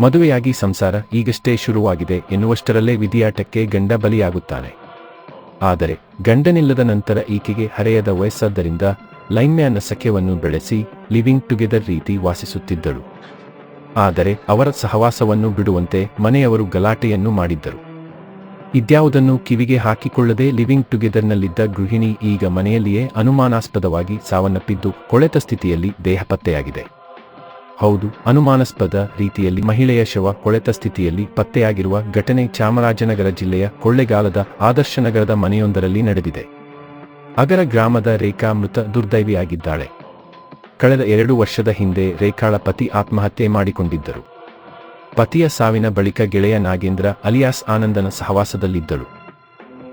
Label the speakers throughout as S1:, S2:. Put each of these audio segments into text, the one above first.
S1: ಮದುವೆಯಾಗಿ ಸಂಸಾರ ಈಗಷ್ಟೇ ಶುರುವಾಗಿದೆ ಎನ್ನುವಷ್ಟರಲ್ಲೇ ವಿಧಿಯಾಟಕ್ಕೆ ಗಂಡ ಬಲಿಯಾಗುತ್ತಾನೆ. ಆದರೆ ಗಂಡನಿಲ್ಲದ ನಂತರ ಈಕೆಗೆ ಹರೆಯದ ವಯಸ್ಸಾದ್ದರಿಂದ ಲೈನ್ಮ್ಯಾನ್ನ ಸಖ್ಯವನ್ನು ಬೆಳೆಸಿ ಲಿವಿಂಗ್ ಟುಗೆದರ್ ರೀತಿ ವಾಸಿಸುತ್ತಿದ್ದಳು. ಆದರೆ ಅವರ ಸಹವಾಸವನ್ನು ಬಿಡುವಂತೆ ಮನೆಯವರು ಗಲಾಟೆಯನ್ನು ಮಾಡಿದ್ದರು. ಇದ್ಯಾವುದನ್ನು ಕಿವಿಗೆ ಹಾಕಿಕೊಳ್ಳದೆ ಲಿವಿಂಗ್ ಟುಗೆದರ್ನಲ್ಲಿದ್ದ ಗೃಹಿಣಿ ಈಗ ಮನೆಯಲ್ಲಿಯೇ ಅನುಮಾನಾಸ್ಪದವಾಗಿ ಸಾವನ್ನಪ್ಪಿದ್ದು ಕೊಳೆತ ಸ್ಥಿತಿಯಲ್ಲಿ ದೇಹ ಪತ್ತೆಯಾಗಿದೆ ಹೌದು, ಅನುಮಾನಾಸ್ಪದ ರೀತಿಯಲ್ಲಿ ಮಹಿಳೆಯ ಶವ ಕೊಳೆತ ಸ್ಥಿತಿಯಲ್ಲಿ ಪತ್ತೆಯಾಗಿರುವ ಘಟನೆ ಚಾಮರಾಜನಗರ ಜಿಲ್ಲೆಯ ಕೊಳ್ಳೆಗಾಲದ ಆದರ್ಶನಗರದ ಮನೆಯೊಂದರಲ್ಲಿ ನಡೆದಿದೆ. ಅಗರ ಗ್ರಾಮದ ರೇಖಾ ಮೃತ ದುರ್ದೈವಿಯಾಗಿದ್ದಾಳೆ. ಕಳೆದ ಎರಡು ವರ್ಷದ ಹಿಂದೆ ರೇಖಾಳ ಪತಿ ಆತ್ಮಹತ್ಯೆ ಮಾಡಿಕೊಂಡಿದ್ದರು. ಪತಿಯ ಸಾವಿನ ಬಳಿಕ ಗೆಳೆಯ ನಾಗೇಂದ್ರ ಅಲಿಯಾಸ್ ಆನಂದನ ಸಹವಾಸದಲ್ಲಿದ್ದಳು.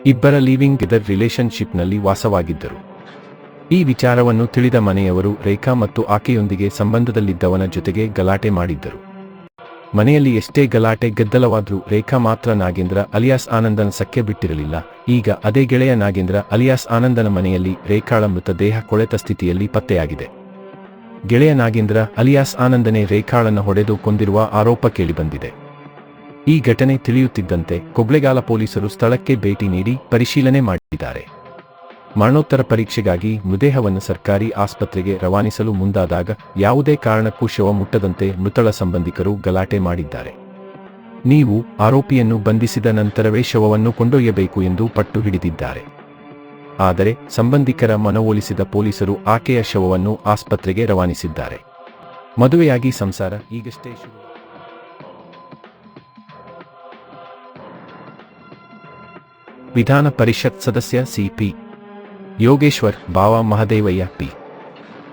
S1: ಇಬ್ಬರ ಲಿವಿಂಗ್ ಗೆದರ್ ರಿಲೇಶನ್ಶಿಪ್ನಲ್ಲಿ ವಾಸವಾಗಿದ್ದರು. ಈ ವಿಚಾರವನ್ನು ತಿಳಿದ ಮನೆಯವರು ರೇಖಾ ಮತ್ತು ಆಕೆಯೊಂದಿಗೆ ಸಂಬಂಧದಲ್ಲಿದ್ದವನ ಜೊತೆಗೆ ಗಲಾಟೆ ಮಾಡಿದ್ದರು. ಮನೆಯಲ್ಲಿ ಎಷ್ಟೇ ಗಲಾಟೆ ಗದ್ದಲವಾದರೂ ರೇಖಾ ಮಾತ್ರ ನಾಗೇಂದ್ರ ಅಲಿಯಾಸ್ ಆನಂದನ ಸಖ್ಯ ಬಿಟ್ಟಿರಲಿಲ್ಲ. ಈಗ ಅದೇ ಗೆಳೆಯ ನಾಗೇಂದ್ರ ಅಲಿಯಾಸ್ ಆನಂದನ ಮನೆಯಲ್ಲಿ ರೇಖಾಳ ಮೃತದೇಹ ಕೊಳೆತ ಸ್ಥಿತಿಯಲ್ಲಿ ಪತ್ತೆಯಾಗಿದೆ. ಗೆಳೆಯ ನಾಗೇಂದ್ರ ಅಲಿಯಾಸ್ ಆನಂದನೇ ರೇಖಾಳನ್ನು ಹೊಡೆದು ಕೊಂದಿರುವ ಆರೋಪ ಕೇಳಿಬಂದಿದೆ. ಈ ಘಟನೆ ತಿಳಿಯುತ್ತಿದ್ದಂತೆ ಕೊಬ್ಳೆಗಾಲ ಪೊಲೀಸರು ಸ್ಥಳಕ್ಕೆ ಭೇಟಿ ನೀಡಿ ಪರಿಶೀಲನೆ ಮಾಡಿದ್ದಾರೆ. ಮರಣೋತ್ತರ ಪರೀಕ್ಷೆಗಾಗಿ ಮೃದೇಹವನ್ನು ಸರ್ಕಾರಿ ಆಸ್ಪತ್ರೆಗೆ ರವಾನಿಸಲು ಮುಂದಾದಾಗ ಯಾವುದೇ ಕಾರಣಕ್ಕೂ ಶವ ಮುಟ್ಟದಂತೆ ಮೃತಳ ಸಂಬಂಧಿಕರು ಗಲಾಟೆ ಮಾಡಿದ್ದಾರೆ. ನೀವು ಆರೋಪಿಯನ್ನು ಬಂಧಿಸಿದ ನಂತರವೇ ಶವವನ್ನು ಕೊಂಡೊಯ್ಯಬೇಕು ಎಂದು ಪಟ್ಟು ಹಿಡಿದಿದ್ದಾರೆ. ಆದರೆ ಸಂಬಂಧಿಕರ ಮನವೊಲಿಸಿದ ಪೊಲೀಸರು ಆಕೆಯ ಶವವನ್ನು ಆಸ್ಪತ್ರೆಗೆ ರವಾನಿಸಿದ್ದಾರೆ. ಮದುವೆಯಾಗಿ ಸಂಸಾರ ಈಗಷ್ಟೇ ಶುರು. ವಿಧಾನ ಪರಿಷತ್ ಸದಸ್ಯ ಸಿಪಿ ಯೋಗೇಶ್ವರ್, ಬಾವ ಮಹದೇವಯ್ಯ, ಪಿ.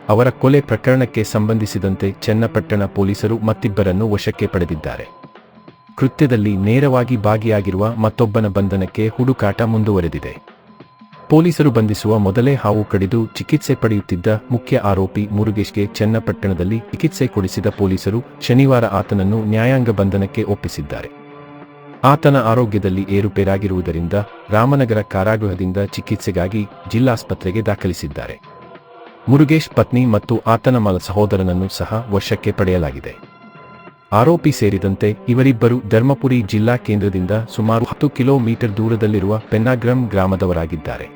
S1: ಅವರ ಕೊಲೆ ಪ್ರಕರಣಕ್ಕೆ ಸಂಬಂಧಿಸಿದಂತೆ ಚನ್ನಪಟ್ಟಣ ಪೊಲೀಸರು ಮತ್ತಿಬ್ಬರನ್ನು ವಶಕ್ಕೆ ಪಡೆದಿದ್ದಾರೆ. ಕೃತ್ಯದಲ್ಲಿ ನೇರವಾಗಿ ಭಾಗಿಯಾಗಿರುವ ಮತ್ತೊಬ್ಬನ ಬಂಧನಕ್ಕೆ ಹುಡುಕಾಟ ಮುಂದುವರೆದಿದೆ. ಪೊಲೀಸರು ಬಂಧಿಸುವ ಮೊದಲೇ ಹಾವು ಕಡಿದು ಚಿಕಿತ್ಸೆ ಪಡೆಯುತ್ತಿದ್ದ ಮುಖ್ಯ ಆರೋಪಿ ಮುರುಗೇಶ್ಗೆ ಚನ್ನಪಟ್ಟಣದಲ್ಲಿ ಚಿಕಿತ್ಸೆ ಕೊಡಿಸಿದ ಪೊಲೀಸರು ಶನಿವಾರ ಆತನನ್ನು ನ್ಯಾಯಾಂಗ ಬಂಧನಕ್ಕೆ ಒಪ್ಪಿಸಿದ್ದಾರೆ. ಆತನ ಆರೋಗ್ಯದಲ್ಲಿ ಏರುಪೇರಾಗಿರುವುದರಿಂದ ರಾಮನಗರ ಕಾರಾಗೃಹದಿಂದ ಚಿಕಿತ್ಸೆಗಾಗಿ ಜಿಲ್ಲಾಸ್ಪತ್ರೆಗೆ ದಾಖಲಿಸಿದ್ದಾರೆ. ಮುರುಗೇಶ್ ಪತ್ನಿ ಮತ್ತು ಆತನ ಮಲ ಸಹೋದರನನ್ನು ಸಹ ವಶಕ್ಕೆ ಪಡೆಯಲಾಗಿದೆ. ಆರೋಪಿ ಸೇರಿದಂತೆ ಇವರಿಬ್ಬರು ಧರ್ಮಪುರಿ ಜಿಲ್ಲಾ ಕೇಂದ್ರದಿಂದ ಸುಮಾರು ಹತ್ತು ಕಿಲೋಮೀಟರ್ ದೂರದಲ್ಲಿರುವ ಪೆನ್ನಾಗ್ರಮ್ ಗ್ರಾಮದವರಾಗಿದ್ದಾರೆ.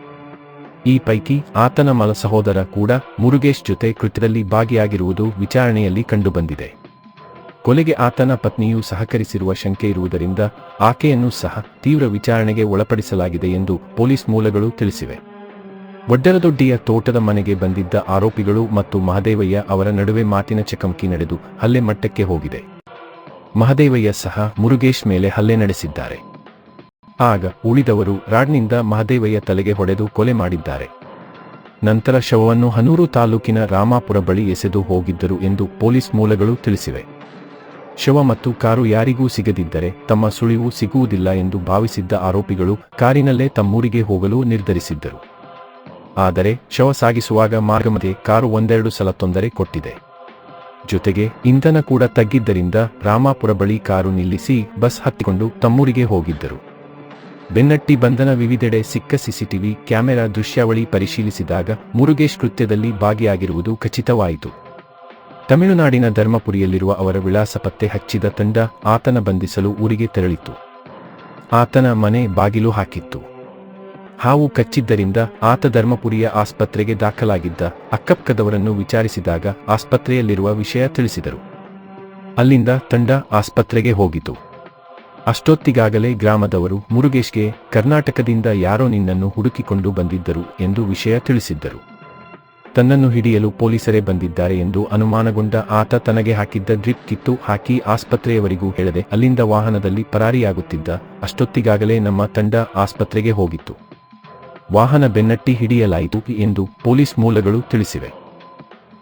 S1: ಈ ಪೈಕಿ ಆತನ ಮಲ ಸಹೋದರ ಕೂಡ ಮುರುಗೇಶ್ ಜೊತೆ ಕೃತ್ಯದಲ್ಲಿ ಭಾಗಿಯಾಗಿರುವುದು ವಿಚಾರಣೆಯಲ್ಲಿ ಕಂಡುಬಂದಿದೆ. ಕೊಲೆಗೆ ಆತನ ಪತ್ನಿಯು ಸಹಕರಿಸಿರುವ ಶಂಕೆ ಇರುವುದರಿಂದ ಆಕೆಯನ್ನು ಸಹ ತೀವ್ರ ವಿಚಾರಣೆಗೆ ಒಳಪಡಿಸಲಾಗಿದೆ ಎಂದು ಪೊಲೀಸ್ ಮೂಲಗಳು ತಿಳಿಸಿವೆ. ಒಡ್ಡರದೊಡ್ಡಿಯ ತೋಟದ ಮನೆಗೆ ಬಂದಿದ್ದ ಆರೋಪಿಗಳು ಮತ್ತು ಮಹದೇವಯ್ಯ ಅವರ ನಡುವೆ ಮಾತಿನ ಚಕಮಕಿ ನಡೆದು ಹಲ್ಲೆ ಮಟ್ಟಕ್ಕೆ ಹೋಗಿದೆ. ಮಹದೇವಯ್ಯ ಸಹ ಮುರುಗೇಶ್ ಮೇಲೆ ಹಲ್ಲೆ ನಡೆಸಿದ್ದಾರೆ. ಆಗ ಉಳಿದವರು ರಾಡ್ನಿಂದ ಮಹದೇವಯ್ಯ ತಲೆಗೆ ಹೊಡೆದು ಕೊಲೆ ಮಾಡಿದ್ದಾರೆ. ನಂತರ ಶವವನ್ನು ಹನೂರು ತಾಲೂಕಿನ ರಾಮಾಪುರ ಬಳಿ ಎಸೆದು ಹೋಗಿದ್ದರು ಎಂದು ಪೊಲೀಸ್ ಮೂಲಗಳು ತಿಳಿಸಿವೆ. ಶವ ಮತ್ತು ಕಾರು ಯಾರಿಗೂ ಸಿಗದಿದ್ದರೆ ತಮ್ಮ ಸುಳಿವು ಸಿಗುವುದಿಲ್ಲ ಎಂದು ಭಾವಿಸಿದ್ದ ಆರೋಪಿಗಳು ಕಾರಿನಲ್ಲೇ ತಮ್ಮೂರಿಗೆ ಹೋಗಲು ನಿರ್ಧರಿಸಿದ್ದರು. ಆದರೆ ಶವ ಸಾಗಿಸುವಾಗ ಮಾರ್ಗಮಧ್ಯೆ ಕಾರು ಒಂದೆರಡು ಸಲ ತೊಂದರೆ ಕೊಟ್ಟಿದೆ. ಜೊತೆಗೆ ಇಂಧನ ಕೂಡ ತಗ್ಗಿದ್ದರಿಂದ ರಾಮಾಪುರ ಬಳಿ ಕಾರು ನಿಲ್ಲಿಸಿ ಬಸ್ ಹತ್ತಿಕೊಂಡು ತಮ್ಮೂರಿಗೆ ಹೋಗಿದ್ದರು. ಬೆನ್ನಟ್ಟಿ ಬಂಧನ ವಿವಿಧೆಡೆ ಸಿಕ್ಕ ಸಿಸಿಟಿವಿ ಕ್ಯಾಮೆರಾ ದೃಶ್ಯಾವಳಿ ಪರಿಶೀಲಿಸಿದಾಗ ಮುರುಗೇಶ್ ಕೃತ್ಯದಲ್ಲಿ ಭಾಗಿಯಾಗಿರುವುದು ಖಚಿತವಾಯಿತು. ತಮಿಳುನಾಡಿನ ಧರ್ಮಪುರಿಯಲ್ಲಿರುವ ಅವರ ವಿಳಾಸ ಪತ್ತೆ ಹಚ್ಚಿದ ತಂಡ ಆತನ ಬಂಧಿಸಲು ಊರಿಗೆ ತೆರಳಿತು. ಆತನ ಮನೆ ಬಾಗಿಲು ಹಾಕಿತ್ತು. ಹಾವು ಕಚ್ಚಿದ್ದರಿಂದ ಆತ ಧರ್ಮಪುರಿಯ ಆಸ್ಪತ್ರೆಗೆ ದಾಖಲಾಗಿದ್ದ ಅಕ್ಕಪಕ್ಕದವರನ್ನು ವಿಚಾರಿಸಿದಾಗ ಆಸ್ಪತ್ರೆಯಲ್ಲಿರುವ ವಿಷಯ ತಿಳಿಸಿದರು. ಅಲ್ಲಿಂದ ತಂಡ ಆಸ್ಪತ್ರೆಗೆ ಹೋಗಿತು. ಅಷ್ಟೊತ್ತಿಗಾಗಲೇ ಗ್ರಾಮದವರು, ಮುರುಗೇಶ್ಗೆ ಕರ್ನಾಟಕದಿಂದ ಯಾರೋ ನಿನ್ನನ್ನು ಹುಡುಕಿಕೊಂಡು ಬಂದಿದ್ದರು ಎಂದು ವಿಷಯ ತಿಳಿಸಿದ್ದರು. ತನ್ನನ್ನು ಹಿಡಿಯಲು ಪೊಲೀಸರೇ ಬಂದಿದ್ದಾರೆ ಎಂದು ಅನುಮಾನಗೊಂಡ ಆತ ತನಗೆ ಹಾಕಿದ್ದ ಡ್ರಿಪ್ ಕಿತ್ತು ಹಾಕಿ ಆಸ್ಪತ್ರೆಯವರಿಗೂ ಹೇಳದೆ ಅಲ್ಲಿಂದ ವಾಹನದಲ್ಲಿ ಪರಾರಿಯಾಗುತ್ತಿದ್ದ ಅಷ್ಟೊತ್ತಿಗಾಗಲೇ ನಮ್ಮ ತಂಡ ಆಸ್ಪತ್ರೆಗೆ ಹೋಗಿತ್ತು. ವಾಹನ ಬೆನ್ನಟ್ಟಿ ಹಿಡಿಯಲಾಯಿತು ಎಂದು ಪೊಲೀಸ್ ಮೂಲಗಳು ತಿಳಿಸಿವೆ.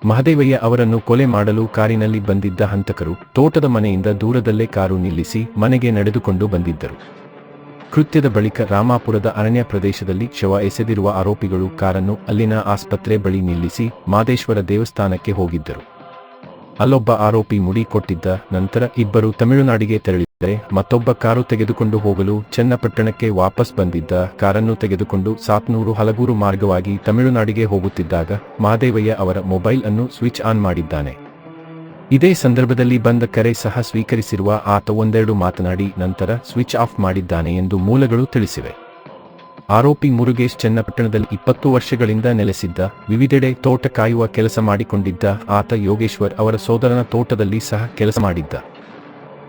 S1: ಮಹದೇವಯ್ಯ ಅವರನ್ನು ಕೊಲೆ ಮಾಡಲು ಕಾರಿನಲ್ಲಿ ಬಂದಿದ್ದ ಹಂತಕರು ತೋಟದ ಮನೆಯಿಂದ ದೂರದಲ್ಲೇ ಕಾರು ನಿಲ್ಲಿಸಿ ಮನೆಗೆ ನಡೆದುಕೊಂಡು ಬಂದಿದ್ದರು. ಕೃತ್ಯದ ಬಳಿಕ ರಾಮಾಪುರದ ಅರಣ್ಯ ಪ್ರದೇಶದಲ್ಲಿ ಶವ ಎಸೆದಿರುವ ಆರೋಪಿಗಳು ಕಾರನ್ನು ಅಲ್ಲಿನ ಆಸ್ಪತ್ರೆ ಬಳಿ ನಿಲ್ಲಿಸಿ ಮಾದೇಶ್ವರ ದೇವಸ್ಥಾನಕ್ಕೆ ಹೋಗಿದ್ದರು. ಅಲ್ಲೊಬ್ಬ ಆರೋಪಿ ಮುಡಿ ಕೊಟ್ಟಿದ್ದ ನಂತರ ಇಬ್ಬರು ತಮಿಳುನಾಡಿಗೆ ತೆರಳಿದರೆ ಮತ್ತೊಬ್ಬ ಕಾರು ತೆಗೆದುಕೊಂಡು ಹೋಗಲು ಚನ್ನಪಟ್ಟಣಕ್ಕೆ ವಾಪಸ್ ಬಂದಿದ್ದ ಕಾರನ್ನು ತೆಗೆದುಕೊಂಡು ಸಾತ್ನೂರು ಹಲಗೂರು ಮಾರ್ಗವಾಗಿ ತಮಿಳುನಾಡಿಗೆ ಹೋಗುತ್ತಿದ್ದಾಗ ಮಹಾದೇವಯ್ಯ ಅವರ ಮೊಬೈಲ್ ಅನ್ನು ಸ್ವಿಚ್ ಆನ್ ಮಾಡಿದ್ದಾನೆ. ಇದೇ ಸಂದರ್ಭದಲ್ಲಿ ಬಂದ ಕರೆ ಸಹ ಸ್ವೀಕರಿಸಿರುವ ಆತ ಒಂದೆರಡು ಮಾತನಾಡಿ ನಂತರ ಸ್ವಿಚ್ ಆಫ್ ಮಾಡಿದ್ದಾನೆ ಎಂದು ಮೂಲಗಳು ತಿಳಿಸಿವೆ. ಆರೋಪಿ ಮುರುಗೇಶ್ ಚನ್ನಪಟ್ಟಣದಲ್ಲಿ ಇಪ್ಪತ್ತು ವರ್ಷಗಳಿಂದ ನೆಲೆಸಿದ್ದ, ವಿವಿಧೆಡೆ ತೋಟ ಕಾಯುವ ಕೆಲಸ ಮಾಡಿಕೊಂಡಿದ್ದ ಆತ ಯೋಗೇಶ್ವರ್ ಅವರ ಸೋದರನ ತೋಟದಲ್ಲಿ ಸಹ ಕೆಲಸ ಮಾಡಿದ್ದ.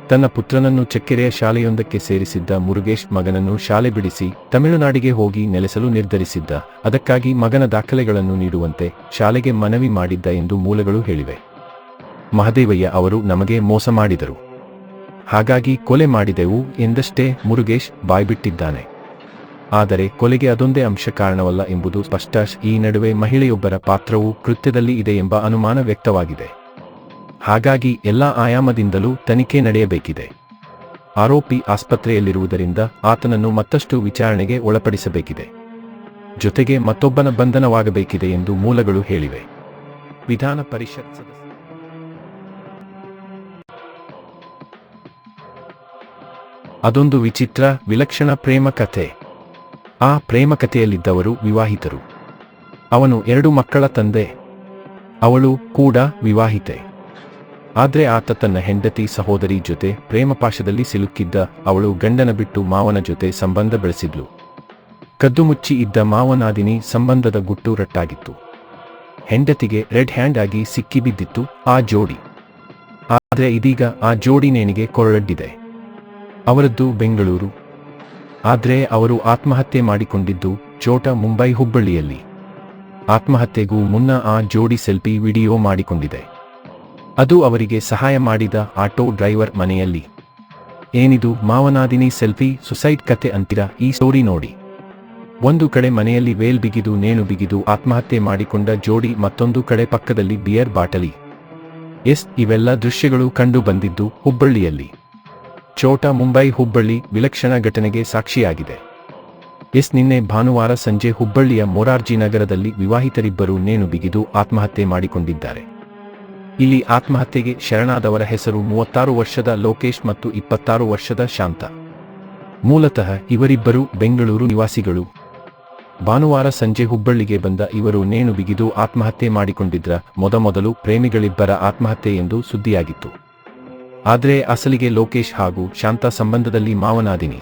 S1: ತನ್ನ ಪುತ್ರನನ್ನು ಚಕ್ಕೆರೆಯ ಶಾಲೆಯೊಂದಕ್ಕೆ ಸೇರಿಸಿದ್ದ ಮುರುಗೇಶ್ ಮಗನನ್ನು ಶಾಲೆ ಬಿಡಿಸಿ ತಮಿಳುನಾಡಿಗೆ ಹೋಗಿ ನೆಲೆಸಲು ನಿರ್ಧರಿಸಿದ್ದ. ಅದಕ್ಕಾಗಿ ಮಗನ ದಾಖಲೆಗಳನ್ನು ನೀಡುವಂತೆ ಶಾಲೆಗೆ ಮನವಿ ಮಾಡಿದ್ದ ಎಂದು ಮೂಲಗಳು ಹೇಳಿವೆ. ಮಹದೇವಯ್ಯ ಅವರು ನಮಗೆ ಮೋಸ ಮಾಡಿದರು. ಹಾಗಾಗಿ ಕೊಲೆ ಮಾಡಿದೆವು ಎಂದಷ್ಟೇ ಮುರುಗೇಶ್ ಬಾಯ್ಬಿಟ್ಟಿದ್ದಾನೆ. ಆದರೆ ಕೊಲೆಗೆ ಅದೊಂದೇ ಅಂಶ ಕಾರಣವಲ್ಲ ಎಂಬುದು ಸ್ಪಷ್ಟ. ಈ ನಡುವೆ ಮಹಿಳೆಯೊಬ್ಬರ ಪಾತ್ರವು ಕೃತ್ಯದಲ್ಲಿ ಇದೆ ಎಂಬ ಅನುಮಾನ ವ್ಯಕ್ತವಾಗಿದೆ. ಹಾಗಾಗಿ ಎಲ್ಲಾ ಆಯಾಮದಿಂದಲೂ ತನಿಖೆ ನಡೆಯಬೇಕಿದೆ. ಆರೋಪಿ ಆಸ್ಪತ್ರೆಯಲ್ಲಿರುವುದರಿಂದ ಆತನನ್ನು ಮತ್ತಷ್ಟು ವಿಚಾರಣೆಗೆ ಒಳಪಡಿಸಬೇಕಿದೆ. ಜೊತೆಗೆ ಮತ್ತೊಬ್ಬನ ಬಂಧನವಾಗಬೇಕಿದೆ ಎಂದು ಮೂಲಗಳು ಹೇಳಿವೆ. ವಿಧಾನ ಪರಿಷತ್ ಅದೊಂದು ವಿಚಿತ್ರ, ವಿಲಕ್ಷಣ ಪ್ರೇಮ ಕಥೆ. ಆ ಪ್ರೇಮ ಕಥೆಯಲ್ಲಿದ್ದವರು ವಿವಾಹಿತರು. ಅವನು ಎರಡು ಮಕ್ಕಳ ತಂದೆ. ಅವಳು ಕೂಡ ವಿವಾಹಿತೆ. ಆದರೆ ಆತ ತನ್ನ ಹೆಂಡತಿ ಸಹೋದರಿ ಜೊತೆ ಪ್ರೇಮಪಾಶದಲ್ಲಿ ಸಿಲುಕಿದ್ದ ಅವಳು ಗಂಡನ ಬಿಟ್ಟು ಮಾವನ ಜೊತೆ ಸಂಬಂಧ ಬೆಳೆಸಿದ್ಲು. ಕದ್ದು ಮುಚ್ಚಿ ಇದ್ದ ಮಾವನಾದಿನಿ ಸಂಬಂಧದ ಗುಟ್ಟು ರಟ್ಟಾಗಿತ್ತು. ಹೆಂಡತಿಗೆ ರೆಡ್ ಹ್ಯಾಂಡ್ ಆಗಿ ಸಿಕ್ಕಿಬಿದ್ದಿತ್ತು ಆ ಜೋಡಿ. ಆದರೆ ಇದೀಗ ಆ ಜೋಡಿ ನೇಣಿಗೆ ಕೊರಳಡ್ಡಿದೆ. ಅವರದ್ದು ಬೆಂಗಳೂರು. ಆದರೆ ಅವರು ಆತ್ಮಹತ್ಯೆ ಮಾಡಿಕೊಂಡಿದ್ದು ಚೋಟ ಮುಂಬೈ ಹುಬ್ಬಳ್ಳಿಯಲ್ಲಿ. ಆತ್ಮಹತ್ಯೆಗೂ ಮುನ್ನ ಆ ಜೋಡಿ ಸೆಲ್ಫಿ ವಿಡಿಯೋ ಮಾಡಿಕೊಂಡಿದೆ. ಅದು ಅವರಿಗೆ ಸಹಾಯ ಮಾಡಿದ ಆಟೋ ಡ್ರೈವರ್ ಮನೆಯಲ್ಲಿ. ಏನಿದು ಮಾವನಾದಿನಿ ಸೆಲ್ಫಿ ಸುಸೈಡ್ ಕತೆ ಅಂತೀರಾ ಈ ಸ್ಟೋರಿ ನೋಡಿ. ಒಂದು ಕಡೆ ಮನೆಯಲ್ಲಿ ವೇಲ್ ಬಿಗಿದು ನೇಣು ಬಿಗಿದು ಆತ್ಮಹತ್ಯೆ ಮಾಡಿಕೊಂಡ ಜೋಡಿ ಮತ್ತೊಂದು ಕಡೆ ಪಕ್ಕದಲ್ಲಿ ಬಿಯರ್ ಬಾಟಲಿ. ಎಸ್, ಇವೆಲ್ಲ ದೃಶ್ಯಗಳು ಕಂಡು ಬಂದಿದ್ದು ಹುಬ್ಬಳ್ಳಿಯಲ್ಲಿ. ಚೋಟ ಮುಂಬೈ ಹುಬ್ಬಳ್ಳಿ ವಿಲಕ್ಷಣ ಘಟನೆಗೆ ಸಾಕ್ಷಿಯಾಗಿದೆ. ಎಸ್ ನಿನ್ನೆ ಭಾನುವಾರ ಸಂಜೆ ಹುಬ್ಬಳ್ಳಿಯ ಮೊರಾರ್ಜಿ ನಗರದಲ್ಲಿ ವಿವಾಹಿತರಿಬ್ಬರು ನೇಣು ಬಿಗಿದು ಆತ್ಮಹತ್ಯೆ ಮಾಡಿಕೊಂಡಿದ್ದಾರೆ. ಇಲ್ಲಿ ಆತ್ಮಹತ್ಯೆಗೆ ಶರಣಾದವರ ಹೆಸರು ಮೂವತ್ತಾರು ವರ್ಷದ ಲೋಕೇಶ್ ಮತ್ತು ಇಪ್ಪತ್ತಾರು ವರ್ಷದ ಶಾಂತ. ಮೂಲತಃ ಇವರಿಬ್ಬರು ಬೆಂಗಳೂರು ನಿವಾಸಿಗಳು. ಭಾನುವಾರ ಸಂಜೆ ಹುಬ್ಬಳ್ಳಿಗೆ ಬಂದ ಇವರು ನೇಣು ಬಿಗಿದು ಆತ್ಮಹತ್ಯೆ ಮಾಡಿಕೊಂಡಿದ್ರ ಮೊದಮೊದಲು ಪ್ರೇಮಿಗಳಿಬ್ಬರ ಆತ್ಮಹತ್ಯೆ ಎಂದು ಸುದ್ದಿಯಾಗಿತ್ತು. ಆದ್ರೆ ಅಸಲಿಗೆ ಲೋಕೇಶ್ ಹಾಗೂ ಶಾಂತ ಸಂಬಂಧದಲ್ಲಿ ಮಾವನಾದಿನಿ.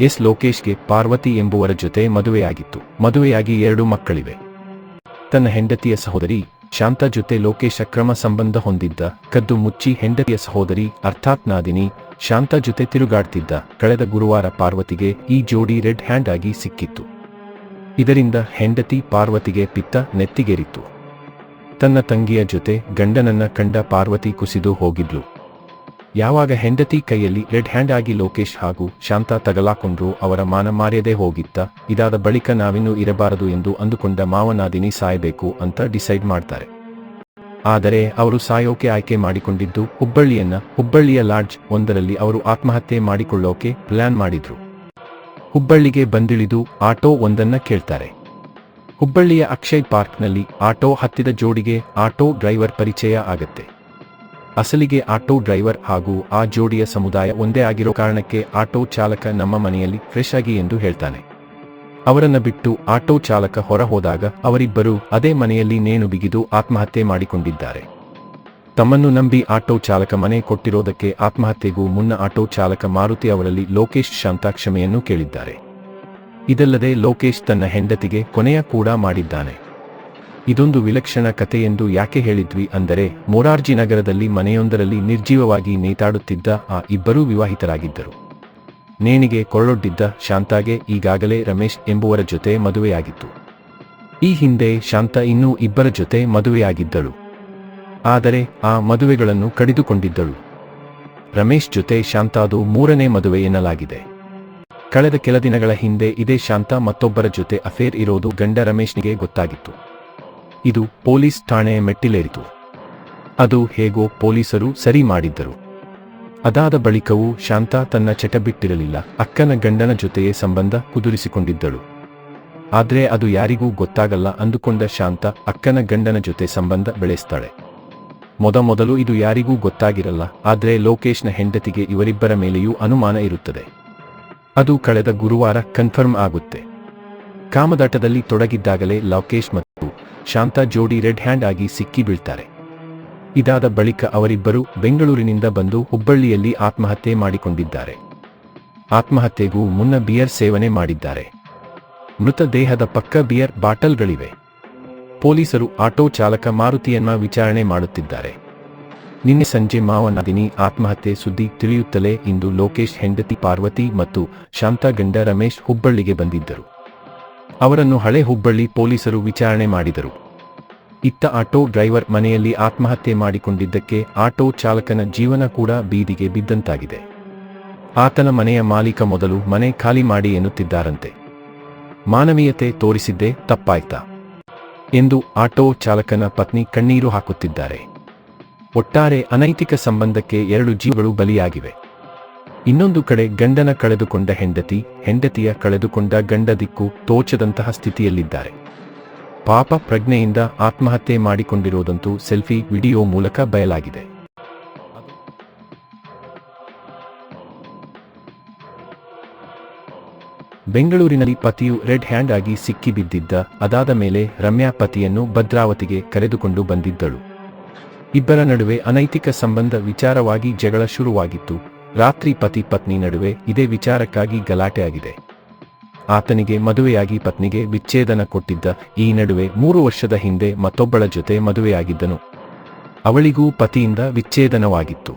S1: ಎಸ್ ಲೋಕೇಶ್ಗೆ ಪಾರ್ವತಿ ಎಂಬುವರ ಜೊತೆ ಮದುವೆಯಾಗಿತ್ತು. ಮದುವೆಯಾಗಿ ಎರಡು ಮಕ್ಕಳಿವೆ. ತನ್ನ ಹೆಂಡತಿಯ ಸಹೋದರಿ ಶಾಂತ ಜೊತೆ ಲೋಕೇಶ್ ಅಕ್ರಮ ಸಂಬಂಧ ಹೊಂದಿದ್ದ ಕದ್ದು ಮುಚ್ಚಿ ಹೆಂಡತಿಯ ಸಹೋದರಿ ಅರ್ಥಾತ್ ನಾದಿನಿ ಶಾಂತ ಜೊತೆ ತಿರುಗಾಡ್ತಿದ್ದ ಕಳೆದ ಗುರುವಾರ ಪಾರ್ವತಿಗೆ ಈ ಜೋಡಿ ರೆಡ್ ಹ್ಯಾಂಡ್ ಆಗಿ ಸಿಕ್ಕಿತ್ತು. ಇದರಿಂದ ಹೆಂಡತಿ ಪಾರ್ವತಿಗೆ ಪಿತ್ತ ನೆತ್ತಿಗೇರಿತ್ತು. ತನ್ನ ತಂಗಿಯ ಜೊತೆ ಗಂಡನನ್ನ ಕಂಡ ಪಾರ್ವತಿ ಕುಸಿದು ಹೋಗಿದ್ಲು. ಯಾವಾಗ ಹೆಂಡತಿ ಕೈಯಲ್ಲಿ ರೆಡ್ ಹ್ಯಾಂಡ್ ಆಗಿ ಲೋಕೇಶ್ ಹಾಗೂ ಶಾಂತ ತಗಲಾಕೊಂಡ್ರು ಅವರ ಮಾನ ಮಾರ್ಯದೆ ಹೋಗಿತ್ತ, ಇದಾದ ಬಳಿಕ ನಾವಿನ್ನೂ ಇರಬಾರದು ಎಂದು ಅಂದುಕೊಂಡ ಮಾವನಾದಿನಿ ಸಾಯಬೇಕು ಅಂತ ಡಿಸೈಡ್ ಮಾಡ್ತಾರೆ. ಆದರೆ ಅವರು ಸಾಯೋಕೆ ಆಯ್ಕೆ ಮಾಡಿಕೊಂಡಿದ್ದು ಹುಬ್ಬಳ್ಳಿಯನ್ನ, ಹುಬ್ಬಳ್ಳಿಯ ಲಾಡ್ಜ್ ಒಂದರಲ್ಲಿ ಅವರು ಆತ್ಮಹತ್ಯೆ ಮಾಡಿಕೊಳ್ಳೋಕೆ ಪ್ಲಾನ್ ಮಾಡಿದ್ರು. ಹುಬ್ಬಳ್ಳಿಗೆ ಬಂದಿಳಿದು ಆಟೋ ಒಂದನ್ನ ಕೇಳ್ತಾರೆ. ಹುಬ್ಬಳ್ಳಿಯ ಅಕ್ಷಯ್ ಪಾರ್ಕ್ನಲ್ಲಿ ಆಟೋ ಹತ್ತಿದ ಜೋಡಿಗೆ ಆಟೋ ಡ್ರೈವರ್ ಪರಿಚಯ ಆಗತ್ತೆ. ಅಸಲಿಗೆ ಆಟೋ ಡ್ರೈವರ್ ಹಾಗೂ ಆ ಜೋಡಿಯ ಸಮುದಾಯ ಒಂದೇ ಆಗಿರೋ ಕಾರಣಕ್ಕೆ ಆಟೋ ಚಾಲಕ ನಮ್ಮ ಮನೆಯಲ್ಲಿ ಫ್ರೆಶ್ ಆಗಿ ಎಂದು ಹೇಳ್ತಾನೆ. ಅವರನ್ನ ಬಿಟ್ಟು ಆಟೋ ಚಾಲಕ ಹೊರ ಹೋದಾಗ ಅವರಿಬ್ಬರು ಅದೇ ಮನೆಯಲ್ಲಿ ನೇಣು ಬಿಗಿದು ಆತ್ಮಹತ್ಯೆ ಮಾಡಿಕೊಂಡಿದ್ದಾರೆ. ತಮ್ಮನ್ನು ನಂಬಿ ಆಟೋ ಚಾಲಕ ಮನೆ ಕೊಟ್ಟಿರೋದಕ್ಕೆ ಆತ್ಮಹತ್ಯೆಗೂ ಮುನ್ನ ಆಟೋ ಚಾಲಕ ಮಾರುತಿ ಅವರಲ್ಲಿ ಲೋಕೇಶ್ ಶಾಂತಾಕ್ಷಮೆಯನ್ನು ಕೇಳಿದ್ದಾರೆ. ಇದಲ್ಲದೆ ಲೋಕೇಶ್ ತನ್ನ ಹೆಂಡತಿಗೆ ಕೊನೆಯ ಕೂಡ ಮಾಡಿದ್ದಾನೆ. ಇದೊಂದು ವಿಲಕ್ಷಣ ಕತೆ ಎಂದು ಯಾಕೆ ಹೇಳಿದ್ವಿ ಅಂದರೆ, ಮೊರಾರ್ಜಿ ನಗರದಲ್ಲಿ ಮನೆಯೊಂದರಲ್ಲಿ ನಿರ್ಜೀವವಾಗಿ ನೇತಾಡುತ್ತಿದ್ದ ಆ ಇಬ್ಬರೂ ವಿವಾಹಿತರಾಗಿದ್ದರು. ನೇಣಿಗೆ ಕೊಳ್ಳೊಡ್ಡಿದ್ದ ಶಾಂತಾಗೆ ಈಗಾಗಲೇ ರಮೇಶ್ ಎಂಬುವರ ಜೊತೆ ಮದುವೆಯಾಗಿತ್ತು. ಈ ಹಿಂದೆ ಶಾಂತ ಇನ್ನೂ ಇಬ್ಬರ ಜೊತೆ ಮದುವೆಯಾಗಿದ್ದಳು. ಆದರೆ ಆ ಮದುವೆಗಳನ್ನು ಕಡಿದುಕೊಂಡಿದ್ದಳು. ರಮೇಶ್ ಜೊತೆ ಶಾಂತಾದು ಮೂರನೇ ಮದುವೆ ಎನ್ನಲಾಗಿದೆ. ಕಳೆದ ಕೆಲ ದಿನಗಳ ಹಿಂದೆ ಇದೇ ಶಾಂತ ಮತ್ತೊಬ್ಬರ ಜೊತೆ ಅಫೇರ್ ಇರೋದು ಗಂಡ ರಮೇಶ್ನಿಗೆ ಗೊತ್ತಾಗಿತ್ತು. ಇದು ಪೊಲೀಸ್ ಠಾಣೆ ಮೆಟ್ಟಿಲೇರಿತು. ಅದು ಹೇಗೋ ಪೊಲೀಸರು ಸರಿ ಮಾಡಿದ್ದರು. ಅದಾದ ಬಳಿಕವೂ ಶಾಂತ ತನ್ನ ಚಟ ಬಿಟ್ಟಿರಲಿಲ್ಲ ಅಕ್ಕನ ಗಂಡನ ಜೊತೆಯೇ ಸಂಬಂಧ ಕುದುರಿಸಿಕೊಂಡಿದ್ದಳು. ಆದ್ರೆ ಅದು ಯಾರಿಗೂ ಗೊತ್ತಾಗಲ್ಲ ಅಂದುಕೊಂಡ ಶಾಂತ ಅಕ್ಕನ ಗಂಡನ ಜೊತೆ ಸಂಬಂಧ ಬೆಳೆಸ್ತಾಳೆ. ಮೊದಮೊದಲು ಇದು ಯಾರಿಗೂ ಗೊತ್ತಾಗಿರಲ್ಲ, ಆದ್ರೆ ಲೋಕೇಶ್ನ ಹೆಂಡತಿಗೆ ಇವರಿಬ್ಬರ ಮೇಲೆಯೂ ಅನುಮಾನ ಇರುತ್ತದೆ. ಅದು ಕಳೆದ ಗುರುವಾರ ಕನ್ಫರ್ಮ್ ಆಗುತ್ತೆ. ಕಾಮದಾಟದಲ್ಲಿ ತೊಡಗಿದ್ದಾಗಲೇ ಲೋಕೇಶ್ ಮತ್ತು ಶಾಂತಾ ಜೋಡಿ ರೆಡ್ ಹ್ಯಾಂಡ್ ಆಗಿ ಸಿಕ್ಕಿ ಬೀಳ್ತಾರೆ. ಇದಾದ ಬಳಿಕ ಅವರಿಬ್ಬರು ಬೆಂಗಳೂರಿನಿಂದ ಬಂದು ಹುಬ್ಬಳ್ಳಿಯಲ್ಲಿ ಆತ್ಮಹತ್ಯೆ ಮಾಡಿಕೊಂಡಿದ್ದಾರೆ. ಆತ್ಮಹತ್ಯೆಗೂ ಮುನ್ನ ಬಿಯರ್ ಸೇವನೆ ಮಾಡಿದ್ದಾರೆ. ಮೃತದೇಹದ ಪಕ್ಕ ಬಿಯರ್ ಬಾಟಲ್ಗಳಿವೆ. ಪೊಲೀಸರು ಆಟೋ ಚಾಲಕ ಮಾರುತಿಯನ್ನ ವಿಚಾರಣೆ ಮಾಡುತ್ತಿದ್ದಾರೆ. ನಿನ್ನೆ ಸಂಜೆ ಮಾವನಾದಿನಿ ಆತ್ಮಹತ್ಯೆ ಸುದ್ದಿ ತಿಳಿಯುತ್ತಲೇ ಇಂದು ಲೋಕೇಶ್ ಹೆಂಡತಿ ಪಾರ್ವತಿ ಮತ್ತು ಶಾಂತಾ ಗಂಡ ರಮೇಶ್ ಹುಬ್ಬಳ್ಳಿಗೆ ಬಂದಿದ್ದರು. ಅವರನ್ನು ಹಳೆ ಹುಬ್ಬಳ್ಳಿ ಪೊಲೀಸರು ವಿಚಾರಣೆ ಮಾಡಿದರು. ಇತ್ತ ಆಟೋ ಡ್ರೈವರ್ ಮನೆಯಲ್ಲಿ ಆತ್ಮಹತ್ಯೆ ಮಾಡಿಕೊಂಡಿದ್ದಕ್ಕೆ ಆಟೋ ಚಾಲಕನ ಜೀವನ ಕೂಡ ಬೀದಿಗೆ ಬಿದ್ದಂತಾಗಿದೆ. ಆತನ ಮನೆಯ ಮಾಲೀಕ ಮೊದಲು ಮನೆ ಖಾಲಿ ಮಾಡಿ ಎನ್ನುತ್ತಿದ್ದಾರಂತೆ. ಮಾನವೀಯತೆ ತೋರಿಸಿದ್ದೇ ತಪ್ಪಾಯ್ತಾ ಎಂದು ಆಟೋ ಚಾಲಕನ ಪತ್ನಿ ಕಣ್ಣೀರು ಹಾಕುತ್ತಿದ್ದಾರೆ. ಒಟ್ಟಾರೆ ಅನೈತಿಕ ಸಂಬಂಧಕ್ಕೆ ಎರಡು ಜೀವಗಳು ಬಲಿಯಾಗಿವೆ. ಇನ್ನೊಂದು ಕಡೆ ಗಂಡನ ಕಳೆದುಕೊಂಡ ಹೆಂಡತಿ, ಹೆಂಡತಿಯ ಕಳೆದುಕೊಂಡ ಗಂಡ ದಿಕ್ಕು ತೋಚದಂತಹ ಸ್ಥಿತಿಯಲ್ಲಿದ್ದಾರೆ. ಪಾಪ ಪ್ರಜ್ಞೆಯಿಂದ ಆತ್ಮಹತ್ಯೆ ಮಾಡಿಕೊಂಡಿರೋದಂತೂ ಸೆಲ್ಫಿ ವಿಡಿಯೋ ಮೂಲಕ ಬಯಲಾಗಿದೆ. ಬೆಂಗಳೂರಿನಲ್ಲಿ ಪತಿಯು ರೆಡ್ ಹ್ಯಾಂಡ್ ಆಗಿ ಸಿಕ್ಕಿಬಿದ್ದಿದ್ದ ಅದಾದ ಮೇಲೆ ರಮ್ಯಾ ಪತಿಯನ್ನು ಭದ್ರಾವತಿಗೆ ಕರೆದುಕೊಂಡು ಬಂದಿದ್ದಳು. ಇಬ್ಬರ ನಡುವೆ ಅನೈತಿಕ ಸಂಬಂಧ ವಿಚಾರವಾಗಿ ಜಗಳ ಶುರುವಾಗಿತ್ತು. ರಾತ್ರಿ ಪತಿ ಪತ್ನಿ ನಡುವೆ ಇದೇ ವಿಚಾರಕ್ಕಾಗಿ ಗಲಾಟೆ ಆಗಿದೆ. ಆತನಿಗೆ ಮದುವೆಯಾಗಿ ಪತ್ನಿಗೆ ವಿಚ್ಛೇದನ ಕೊಟ್ಟಿದ್ದ ಈ ನಡುವೆ ಮೂರು ವರ್ಷದ ಹಿಂದೆ ಮತ್ತೊಬ್ಬಳ ಜೊತೆ ಮದುವೆಯಾಗಿದ್ದನು. ಅವಳಿಗೂ ಪತಿಯಿಂದ ವಿಚ್ಛೇದನವಾಗಿತ್ತು.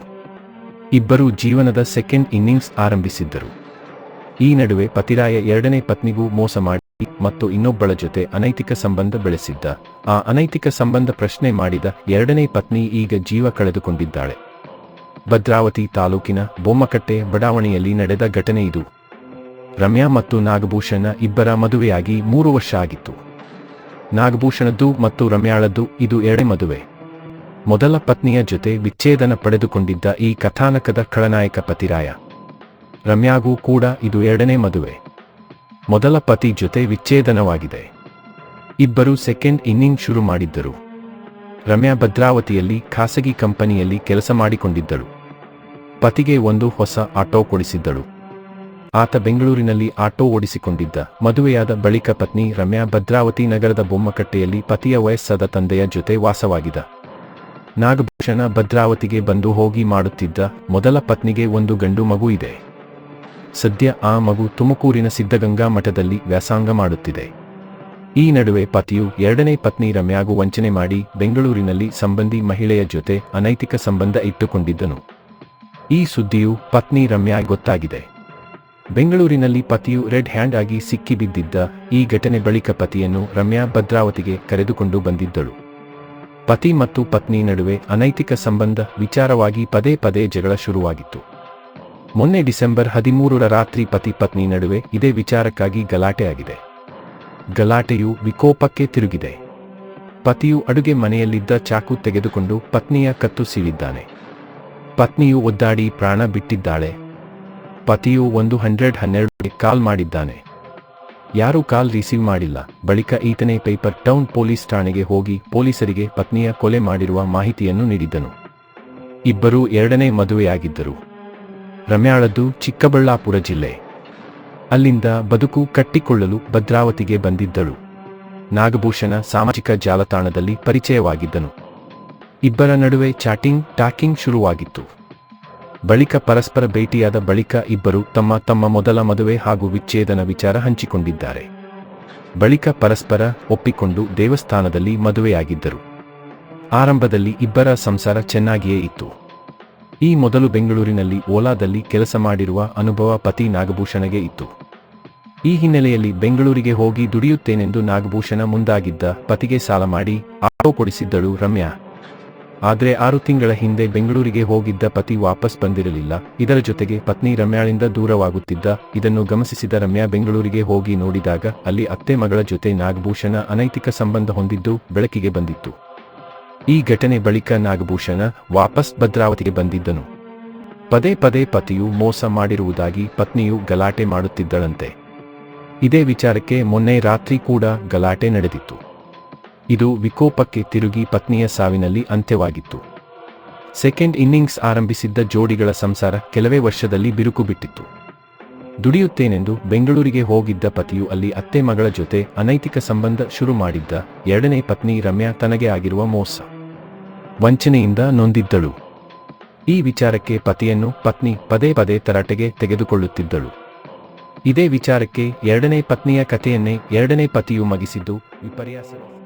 S1: ಇಬ್ಬರೂ ಜೀವನದ ಸೆಕೆಂಡ್ ಇನ್ನಿಂಗ್ಸ್ ಆರಂಭಿಸಿದ್ದರು. ಈ ನಡುವೆ ಪತಿರಾಯ ಎರಡನೇ ಪತ್ನಿಗೂ ಮೋಸ ಮಾಡಿ ಮತ್ತು ಇನ್ನೊಬ್ಬಳ ಜೊತೆ ಅನೈತಿಕ ಸಂಬಂಧ ಬೆಳೆಸಿದ್ದ. ಆ ಅನೈತಿಕ ಸಂಬಂಧ ಪ್ರಶ್ನೆ ಮಾಡಿದ ಎರಡನೇ ಪತ್ನಿ ಈಗ ಜೀವ ಕಳೆದುಕೊಂಡಿದ್ದಾಳೆ. ಭದ್ರಾವತಿ ತಾಲೂಕಿನ ಬೊಮ್ಮಕಟ್ಟೆ ಬಡಾವಣೆಯಲ್ಲಿ ನಡೆದ ಘಟನೆ ಇದು. ರಮ್ಯಾ ಮತ್ತು ನಾಗಭೂಷಣ ಇಬ್ಬರ ಮದುವೆಯಾಗಿ ಮೂರು ವರ್ಷ ಆಗಿತ್ತು. ನಾಗಭೂಷಣದ್ದು ಮತ್ತು ರಮ್ಯಾಳದ್ದು ಇದು ಎರಡೇ ಮದುವೆ. ಮೊದಲ ಪತ್ನಿಯ ಜೊತೆ ವಿಚ್ಛೇದನ ಪಡೆದುಕೊಂಡಿದ್ದ ಈ ಕಥಾನಕದ ಖಳನಾಯಕ ಪತಿರಾಯ. ರಮ್ಯಾಗೂ ಕೂಡ ಇದು ಎರಡನೇ ಮದುವೆ. ಮೊದಲ ಪತಿ ಜೊತೆ ವಿಚ್ಛೇದನವಾಗಿದೆ. ಇಬ್ಬರು ಸೆಕೆಂಡ್ ಇನ್ನಿಂಗ್ ಶುರು ಮಾಡಿದ್ದರು. ರಮ್ಯಾ ಭದ್ರಾವತಿಯಲ್ಲಿ ಖಾಸಗಿ ಕಂಪನಿಯಲ್ಲಿ ಕೆಲಸ ಮಾಡಿಕೊಂಡಿದ್ದಳು. ಪತಿಗೆ ಒಂದು ಹೊಸ ಆಟೋ ಕೊಡಿಸಿದ್ದಳು. ಆತ ಬೆಂಗಳೂರಿನಲ್ಲಿ ಆಟೋ ಓಡಿಸಿಕೊಂಡಿದ್ದ. ಮದುವೆಯಾದ ಬಳಿಕ ಪತ್ನಿ ರಮ್ಯಾ ಭದ್ರಾವತಿ ನಗರದ ಬೊಮ್ಮಕಟ್ಟೆಯಲ್ಲಿ ಪತಿಯ ವಯಸ್ಸಾದ ತಂದೆಯ ಜೊತೆ ವಾಸವಾಗಿದ ನಾಗಭೂಷಣ ಭದ್ರಾವತಿಗೆ ಬಂದು ಹೋಗಿ ಮಾಡುತ್ತಿದ್ದ ಮೊದಲ ಪತ್ನಿಗೆ ಒಂದು ಗಂಡು ಮಗು ಇದೆ. ಸದ್ಯ ಆ ಮಗು ತುಮಕೂರಿನ ಸಿದ್ಧಗಂಗಾ ಮಠದಲ್ಲಿ ವ್ಯಾಸಂಗ ಮಾಡುತ್ತಿದೆ. ಈ ನಡುವೆ ಪತಿಯು ಎರಡನೇ ಪತ್ನಿ ರಮ್ಯಾಗೂ ವಂಚನೆ ಮಾಡಿ ಬೆಂಗಳೂರಿನಲ್ಲಿ ಸಂಬಂಧಿ ಮಹಿಳೆಯ ಜೊತೆ ಅನೈತಿಕ ಸಂಬಂಧ ಇಟ್ಟುಕೊಂಡಿದ್ದನು. ಈ ಸುದ್ದಿಯು ಪತ್ನಿ ರಮ್ಯಾ ಗೊತ್ತಾಗಿದೆ. ಬೆಂಗಳೂರಿನಲ್ಲಿ ಪತಿಯು ರೆಡ್ ಹ್ಯಾಂಡ್ ಆಗಿ ಸಿಕ್ಕಿಬಿದ್ದಿದ್ದ ಈ ಘಟನೆ ಬಳಿಕ ಪತಿಯನ್ನು ರಮ್ಯಾ ಭದ್ರಾವತಿಗೆ ಕರೆದುಕೊಂಡು ಬಂದಿದ್ದಳು. ಪತಿ ಮತ್ತು ಪತ್ನಿ ನಡುವೆ ಅನೈತಿಕ ಸಂಬಂಧ ವಿಚಾರವಾಗಿ ಪದೇ ಪದೇ ಜಗಳ ಶುರುವಾಗಿತ್ತು. ಮೊನ್ನೆ ಡಿಸೆಂಬರ್ ಹದಿಮೂರರ ರಾತ್ರಿ ಪತಿ ಪತ್ನಿ ನಡುವೆ ಇದೇ ವಿಚಾರಕ್ಕಾಗಿ ಗಲಾಟೆ ಆಗಿದೆ ಗಲಾಟೆಯು ವಿಕೋಪಕ್ಕೆ ತಿರುಗಿದೆ. ಪತಿಯು ಅಡುಗೆ ಮನೆಯಲ್ಲಿದ್ದ ಚಾಕು ತೆಗೆದುಕೊಂಡು ಪತ್ನಿಯ ಕತ್ತು ಸೀಳಿದ್ದಾನೆ. ಪತ್ನಿಯು ಒದ್ದಾಡಿ ಪ್ರಾಣ ಬಿಟ್ಟಿದ್ದಾಳೆ. ಪತಿಯು ಒಂದು ಹಂಡ್ರೆಡ್ ಹನ್ನೆರಡು ಕಾಲ್ ಮಾಡಿದ್ದಾನೆ. ಯಾರೂ ಕಾಲ್ ರಿಸೀವ್ ಮಾಡಿಲ್ಲ. ಬಳಿಕ ಈತನೇ ಪೇಪರ್ ಟೌನ್ ಪೊಲೀಸ್ ಠಾಣೆಗೆ ಹೋಗಿ ಪೊಲೀಸರಿಗೆ ಪತ್ನಿಯ ಕೊಲೆ ಮಾಡಿರುವ ಮಾಹಿತಿಯನ್ನು ನೀಡಿದ್ದನು. ಇಬ್ಬರೂ ಎರಡನೇ ಮದುವೆಯಾಗಿದ್ದರು. ರಮ್ಯಾಳದ್ದು ಚಿಕ್ಕಬಳ್ಳಾಪುರ ಜಿಲ್ಲೆ. ಅಲ್ಲಿಂದ ಬದುಕು ಕಟ್ಟಿಕೊಳ್ಳಲು ಭದ್ರಾವತಿಗೆ ಬಂದಿದ್ದಳು. ನಾಗಭೂಷಣ ಸಾಮಾಜಿಕ ಜಾಲತಾಣದಲ್ಲಿ ಪರಿಚಯವಾಗಿದ್ದನು. ಇಬ್ಬರ ನಡುವೆ ಚಾಟಿಂಗ್, ಟಾಕಿಂಗ್ ಶುರುವಾಗಿತ್ತು. ಬಳಿಕ ಪರಸ್ಪರ ಭೇಟಿಯಾದ ಬಳಿಕ ಇಬ್ಬರು ತಮ್ಮ ತಮ್ಮ ಮೊದಲ ಮದುವೆ ಹಾಗೂ ವಿಚ್ಛೇದನ ವಿಚಾರ ಹಂಚಿಕೊಂಡಿದ್ದಾರೆ. ಬಳಿಕ ಪರಸ್ಪರ ಒಪ್ಪಿಕೊಂಡು ದೇವಸ್ಥಾನದಲ್ಲಿ ಮದುವೆಯಾಗಿದ್ದರು. ಆರಂಭದಲ್ಲಿ ಇಬ್ಬರ ಸಂಸಾರ ಚೆನ್ನಾಗಿಯೇ ಇತ್ತು. ಈ ಮೊದಲು ಬೆಂಗಳೂರಿನಲ್ಲಿ ಓಲಾದಲ್ಲಿ ಕೆಲಸ ಮಾಡಿರುವ ಅನುಭವ ಪತಿ ನಾಗಭೂಷಣಗೆ ಇತ್ತು. ಈ ಹಿನ್ನೆಲೆಯಲ್ಲಿ ಬೆಂಗಳೂರಿಗೆ ಹೋಗಿ ದುಡಿಯುತ್ತೇನೆಂದು ನಾಗಭೂಷಣ ಮುಂದಾಗಿದ್ದ ಪತಿಗೆ ಸಾಲ ಮಾಡಿ ಆಟೋ ಕೊಡಿಸಿದ್ದಳು ರಮ್ಯಾ. ಆದರೆ ಆರು ತಿಂಗಳ ಹಿಂದೆ ಬೆಂಗಳೂರಿಗೆ ಹೋಗಿದ್ದ ಪತಿ ವಾಪಸ್ ಬಂದಿರಲಿಲ್ಲ. ಇದರ ಜೊತೆಗೆ ಪತ್ನಿ ರಮ್ಯಾಳಿಂದ ದೂರವಾಗುತ್ತಿದ್ದ. ಇದನ್ನು ಗಮನಿಸಿದ ರಮ್ಯಾ ಬೆಂಗಳೂರಿಗೆ ಹೋಗಿ ನೋಡಿದಾಗ ಅಲ್ಲಿ ಅತ್ತೆ ಮಗಳ ಜೊತೆ ನಾಗಭೂಷಣ ಅನೈತಿಕ ಸಂಬಂಧ ಹೊಂದಿದ್ದು ಬೆಳಕಿಗೆ ಬಂದಿತ್ತು. ಈ ಘಟನೆ ಬಳಿಕ ನಾಗಭೂಷಣ ವಾಪಸ್ ಭದ್ರಾವತಿಗೆ ಬಂದಿದ್ದನು. ಪದೇ ಪದೇ ಪತಿಯು ಮೋಸ ಮಾಡಿರುವುದಾಗಿ ಪತ್ನಿಯು ಗಲಾಟೆ ಮಾಡುತ್ತಿದ್ದಳಂತೆ. ಇದೇ ವಿಚಾರಕ್ಕೆ ಮೊನ್ನೆ ರಾತ್ರಿ ಕೂಡ ಗಲಾಟೆ ನಡೆದಿತ್ತು. ಇದು ವಿಕೋಪಕ್ಕೆ ತಿರುಗಿ ಪತ್ನಿಯ ಸಾವಿನಲ್ಲಿ ಅಂತ್ಯವಾಗಿತ್ತು. ಸೆಕೆಂಡ್ ಇನ್ನಿಂಗ್ಸ್ ಆರಂಭಿಸಿದ್ದ ಜೋಡಿಗಳ ಸಂಸಾರ ಕೆಲವೇ ವರ್ಷದಲ್ಲಿ ಬಿರುಕು ಬಿಟ್ಟಿತ್ತು. ದುಡಿಯುತ್ತೇನೆಂದು ಬೆಂಗಳೂರಿಗೆ ಹೋಗಿದ್ದ ಪತಿಯು ಅಲ್ಲಿ ಅತ್ತೆ ಮಗಳ ಜೊತೆ ಅನೈತಿಕ ಸಂಬಂಧ ಶುರು ಮಾಡಿದ್ದ ಎರಡನೇ ಪತ್ನಿ ರಮ್ಯಾ ತನಗೆ ಆಗಿರುವ ಮೋಸ. ವಂಚನೆಯಿಂದ ನೊಂದಿದ್ದಳು. ಈ ವಿಚಾರಕ್ಕೆ ಪತಿಯನ್ನು ಪತ್ನಿ ಪದೇ ಪದೇ ತರಾಟೆಗೆ ತೆಗೆದುಕೊಳ್ಳುತ್ತಿದ್ದಳು. ಇದೇ ವಿಚಾರಕ್ಕೆ ಎರಡನೇ ಪತ್ನಿಯ ಕಥೆಯನ್ನೇ ಎರಡನೇ ಪತಿಯು ಮಗಿಸಿದ್ದು ವಿಪರ್ಯಾಸ.